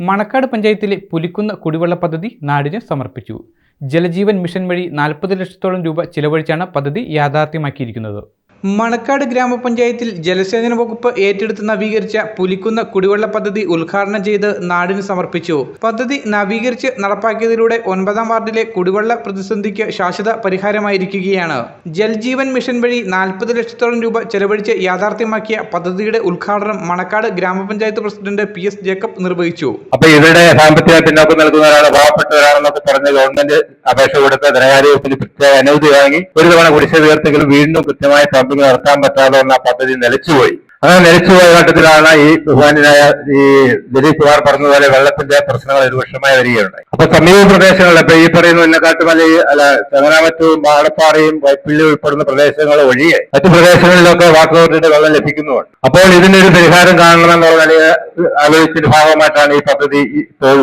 മണക്കാട് പഞ്ചായത്തിലെ പുലിക്കുന്ന കുടിവെള്ള പദ്ധതി നാടിന് സമർപ്പിച്ചു. ജലജീവൻ മിഷൻ വഴി നാൽപ്പത് ലക്ഷത്തോളം രൂപ ചിലവഴിച്ചാണ് പദ്ധതി യാഥാർത്ഥ്യമാക്കിയിരിക്കുന്നത്. മണക്കാട് ഗ്രാമപഞ്ചായത്തിൽ ജലസേചന വകുപ്പ് ഏറ്റെടുത്ത് നവീകരിച്ച പുലിക്കുന്ന കുടിവെള്ള പദ്ധതി ഉദ്ഘാടനം ചെയ്ത് നാടിന് സമർപ്പിച്ചു. പദ്ധതി നവീകരിച്ച് നടപ്പാക്കിയതിലൂടെ ഒൻപതാം വാർഡിലെ കുടിവെള്ള പ്രതിസന്ധിക്ക് ശാശ്വത പരിഹാരമായിരിക്കുകയാണ്. ജൽജീവൻ മിഷൻ വഴി നാൽപ്പത് ലക്ഷത്തോളം രൂപ ചെലവഴിച്ച് യാഥാർത്ഥ്യമാക്കിയ പദ്ധതിയുടെ ഉദ്ഘാടനം മണക്കാട് ഗ്രാമപഞ്ചായത്ത് പ്രസിഡന്റ് പി എസ് ജേക്കബ് നിർവഹിച്ചു. അപ്പൊ ഇവരുടെ സാമ്പത്തിക പിന്നോക്കം നൽകുന്നവരാണ് പാവപ്പെട്ടവരാണെന്നൊക്കെ പറഞ്ഞ് ഗവൺമെന്റ് അപേക്ഷ കൊടുത്ത ധനകാര്യ വകുപ്പിന് പ്രത്യേക അനുമതി വാങ്ങി ഒരു തവണ കുടിശ്ശിക വീണ്ടും കൃത്യമായ പമ്പിംഗ് നടത്താൻ പറ്റാതെ വന്ന പദ്ധതി നിലച്ചുപോയി. അങ്ങനെ നിലച്ചുപോയ ഘട്ടത്തിലാണ് ഈ ബഹുമാനായ ഈ ദിലീപ് കുമാർ പറഞ്ഞതുപോലെ വെള്ളത്തിന്റെ പ്രശ്നങ്ങൾ ഒരു വർഷമായി വരികയുണ്ടായി. അപ്പൊ സമീപ പ്രദേശങ്ങളിൽ ഈ പറയുന്ന ഉന്നക്കാട്ടുമല അല്ല ചങ്ങനാമറ്റവും പാടപ്പാറയും വൈപ്പിള്ളി ഉൾപ്പെടുന്ന പ്രദേശങ്ങൾ ഒഴികെ മറ്റു പ്രദേശങ്ങളിലൊക്കെ വാട്ടർ അതോറിറ്റിയുടെ വെള്ളം ലഭിക്കുന്നുണ്ട് അപ്പോൾ ഇതിനൊരു പരിഹാരം കാണണമെന്നുള്ള നിലയിൽ ആലോചിച്ചതിന്റെ ഭാഗമായിട്ടാണ് ഈ പദ്ധതി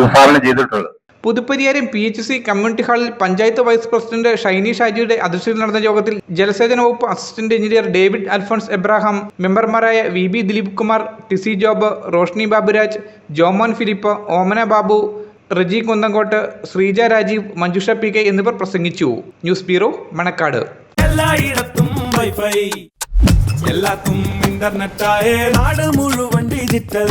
വിഭാവനം ചെയ്തിട്ടുള്ളത്. Puthupariyaram P H C community ഹാളിൽ പഞ്ചായത്ത് വൈസ് പ്രസിഡന്റ് ഷൈനി ഷാജിയുടെ അധ്യക്ഷതയിൽ നടന്ന യോഗത്തിൽ ജലസേചന വകുപ്പ് assistant engineer David Alphonse Abraham മെമ്പർമാരായ V B Dileep Kumar TC Job Roshni Baburaj Jomon Philip Omana Babu Reji Kunnankot Sreeja Rajeev Manjusha P K എന്നിവർ പ്രസംഗിച്ചു. News bureau Manakkad. വൈഫൈ. എല്ലാത്തും ഇന്റർനെറ്റ് നാട് മുഴുവൻ ഡിജിറ്റൽ